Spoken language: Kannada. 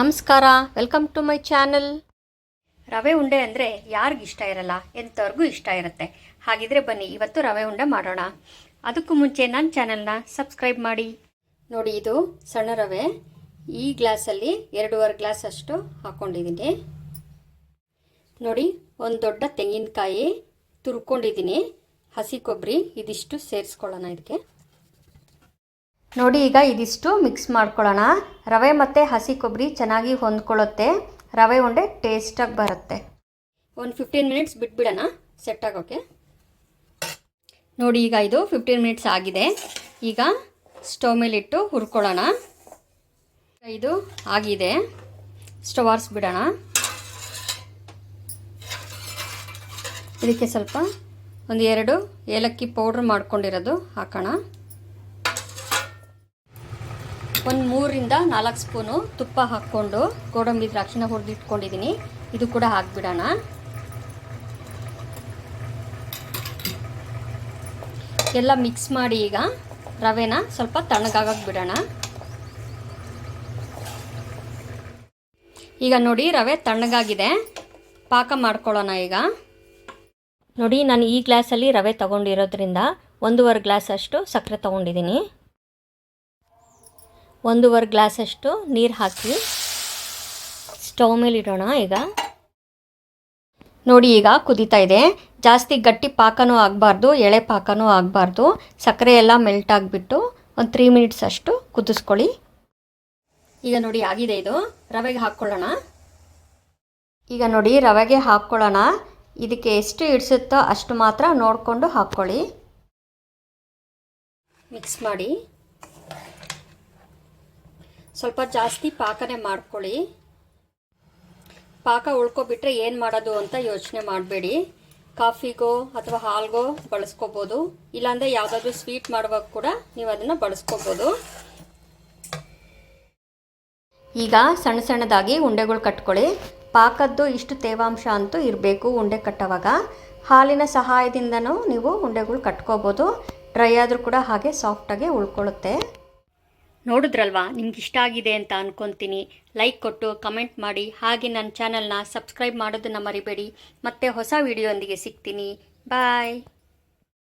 ನಮಸ್ಕಾರ ವೆಲ್ಕಮ್ ಟು ಮೈ ಚಾನಲ್ ರವೆ ಉಂಡೆ ಅಂದರೆ ಯಾರಿಗಿಷ್ಟ ಇರಲ್ಲ? ಎಂಥವ್ರಿಗೂ ಇಷ್ಟ ಇರುತ್ತೆ. ಹಾಗಿದ್ರೆ ಬನ್ನಿ, ಇವತ್ತು ರವೆ ಉಂಡೆ ಮಾಡೋಣ. ಅದಕ್ಕೂ ಮುಂಚೆ ನನ್ನ ಚಾನಲ್ನ ಸಬ್ಸ್ಕ್ರೈಬ್ ಮಾಡಿ. ನೋಡಿ, ಇದು ಸಣ್ಣ ರವೆ. ಈ ಗ್ಲಾಸಲ್ಲಿ ಎರಡೂವರೆ ಗ್ಲಾಸ್ ಅಷ್ಟು ಹಾಕ್ಕೊಂಡಿದ್ದೀನಿ ನೋಡಿ, ಒಂದು ದೊಡ್ಡ ತೆಂಗಿನಕಾಯಿ ತುರ್ಕೊಂಡಿದ್ದೀನಿ. ಹಸಿ ಕೊಬ್ಬರಿ, ಇದಿಷ್ಟು ಸೇರಿಸ್ಕೊಳ್ಳೋಣ ಇದಕ್ಕೆ. ನೋಡಿ, ಈಗ ಇದಿಷ್ಟು ಮಿಕ್ಸ್ ಮಾಡ್ಕೊಳ್ಳೋಣ. ರವೆ ಮತ್ತು ಹಸಿ ಕೊಬ್ಬರಿ ಚೆನ್ನಾಗಿ ಹೊಂದ್ಕೊಳ್ಳುತ್ತೆ. ರವೆ ಉಂಡೆ ಟೇಸ್ಟಾಗಿ ಬರುತ್ತೆ. ಒಂದು ಫಿಫ್ಟೀನ್ ಮಿನಿಟ್ಸ್ ಬಿಟ್ಬಿಡೋಣ. ಸೆಟ್ ಆಗೋಕ್ಕೆ ನೋಡಿ, ಈಗ ಇದು ಫಿಫ್ಟೀನ್ ಮಿನಿಟ್ಸ್ ಆಗಿದೆ. ಈಗ ಸ್ಟವ್ ಮೇಲಿಟ್ಟು ಹುರ್ಕೊಳ್ಳೋಣ. ಇದು ಆಗಿದೆ. ಸ್ಟವ್ ಆರಿಸ್ಬಿಡೋಣ. ಇದಕ್ಕೆ ಸ್ವಲ್ಪ ಒಂದು ಎರಡು ಏಲಕ್ಕಿ ಪೌಡ್ರ್ ಮಾಡ್ಕೊಂಡಿರೋದು ಹಾಕೋಣ. ಒಂದು ಮೂರಿಂದ ನಾಲ್ಕು ಸ್ಪೂನು ತುಪ್ಪ ಹಾಕ್ಕೊಂಡು ಗೋಡಂಬಿ ದ್ರಾಕ್ಷಿನ ಹುರಿದಿಟ್ಕೊಂಡಿದ್ದೀನಿ ಇದು ಕೂಡ ಹಾಕ್ಬಿಡೋಣ. ಎಲ್ಲ ಮಿಕ್ಸ್ ಮಾಡಿ ಈಗ ರವೆನ ಸ್ವಲ್ಪ ತಣ್ಣಗಾಗಕ್ಕೆ ಬಿಡೋಣ ಈಗ ನೋಡಿ ರವೆ ತಣ್ಣಗಾಗಿದೆ. ಪಾಕ ಮಾಡ್ಕೊಳ್ಳೋಣ ಈಗ. ನೋಡಿ, ನಾನು ಈ ಗ್ಲಾಸಲ್ಲಿ ರವೆ ತಗೊಂಡಿರೋದ್ರಿಂದ ಒಂದೂವರೆ ಗ್ಲಾಸ್ ಅಷ್ಟು ಸಕ್ಕರೆ ತೊಗೊಂಡಿದ್ದೀನಿ ಒಂದೂವರೆ ಗ್ಲಾಸಷ್ಟು ನೀರು ಹಾಕಿ ಸ್ಟವ್ ಮೇಲೆ ಇಡೋಣ ಈಗ. ನೋಡಿ ಈಗ ಕುದೀತಾ ಇದೆ. ಜಾಸ್ತಿ ಗಟ್ಟಿ ಪಾಕನೂ ಆಗಬಾರ್ದು, ಎಳೆ ಪಾಕನೂ ಆಗಬಾರ್ದು. ಸಕ್ಕರೆ ಎಲ್ಲ ಮೆಲ್ಟ್ ಆಗಿಬಿಟ್ಟು ಒಂದು ತ್ರೀ ಮಿನಿಟ್ಸ್ ಅಷ್ಟು ಕುದಿಸ್ಕೊಳ್ಳಿ. ಈಗ ನೋಡಿ ಆಗಿದೆ ಇದು. ರವೆಗೆ ಹಾಕ್ಕೊಳ್ಳೋಣ. ಈಗ ನೋಡಿ ರವೆಗೆ ಹಾಕ್ಕೊಳ್ಳೋಣ. ಇದಕ್ಕೆ ಎಷ್ಟು ಇಡಿಸುತ್ತೋ ಅಷ್ಟು ಮಾತ್ರ ನೋಡಿಕೊಂಡು ಹಾಕ್ಕೊಳ್ಳಿ. ಮಿಕ್ಸ್ ಮಾಡಿ. ಸ್ವಲ್ಪ ಜಾಸ್ತಿ ಪಾಕನೆ ಮಾಡ್ಕೊಳ್ಳಿ. ಪಾಕ ಉಳ್ಕೊಬಿಟ್ರೆ ಏನು ಮಾಡೋದು ಅಂತ ಯೋಚನೆ ಮಾಡಬೇಡಿ. ಕಾಫಿಗೋ ಅಥವಾ ಹಾಲ್ಗೋ ಬಳಸ್ಕೋಬೋದು. ಇಲ್ಲಾಂದರೆ ಯಾವುದಾದ್ರೂ ಸ್ವೀಟ್ ಮಾಡುವಾಗ ಕೂಡ ನೀವು ಅದನ್ನು ಬಳಸ್ಕೋಬೋದು. ಈಗ ಸಣ್ಣ ಸಣ್ಣದಾಗಿ ಉಂಡೆಗಳು ಕಟ್ಕೊಳ್ಳಿ. ಪಾಕದ್ದು ಇಷ್ಟು ತೇವಾಂಶ ಅಂತೂ ಇರಬೇಕು ಉಂಡೆ ಕಟ್ಟೋವಾಗ. ಹಾಲಿನ ಸಹಾಯದಿಂದನೂ ನೀವು ಉಂಡೆಗಳು ಕಟ್ಕೋಬೋದು. ಡ್ರೈ ಆದರೂ ಕೂಡ ಹಾಗೆ ಸಾಫ್ಟಾಗಿ ಉಳ್ಕೊಳ್ಳುತ್ತೆ. ನೋಡಿದ್ರಲ್ವಾ? ನಿಮ್ಗೆ ಇಷ್ಟ ಆಗಿದೆ ಅಂತ ಅನ್ಕೊತೀನಿ. ಲೈಕ್ ಕೊಟ್ಟು ಕಮೆಂಟ್ ಮಾಡಿ. ಹಾಗೆ ನನ್ನ ಚಾನಲ್ನ ಸಬ್ಸ್ಕ್ರೈಬ್ ಮಾಡೋದನ್ನು ಮರಿಬೇಡಿ. ಮತ್ತೆ ಹೊಸ ವಿಡಿಯೋಂದಿಗೆ ಸಿಗ್ತೀನಿ. ಬಾಯ್.